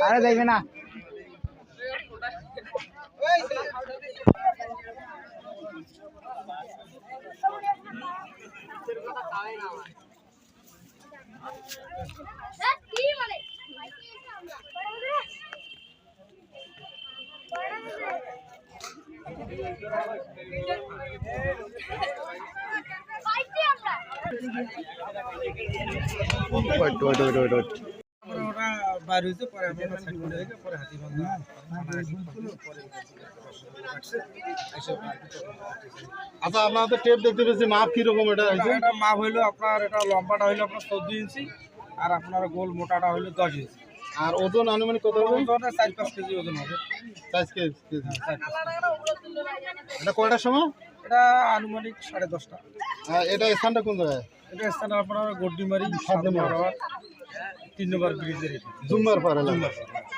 আরে দেখবে না ওরা বাইর হয়েছে পরে আমি সাইড করে রেখে পরে হাতি বান্ধা আচ্ছা আপনাদের টেপ দেখতে পেয়েছি মাপ কীরকম এটা? হয়েছে এটা মাপ হইল আপনার এটা লম্বাটা হইল আপনার চোদ্দ ইঞ্চি আর আপনার গোল মোটাটা হইল দশ ইঞ্চি। আর ওজন আনুমানিক কত হবে? ওজনে চার পাঁচ কেজি ওজন হবে। 4 কেজি কেজি। পাঁচ কেজি। এটা কয়টার সময়? এটা আনুমানিক সাড়ে দশটা। আর এটা স্থানটা কোন জায়গায়? এটা স্থান আপনার গড্ডিমারি সাত নম্বর তিন নম্বর ব্রিজের জুম্মার পার এলাকা।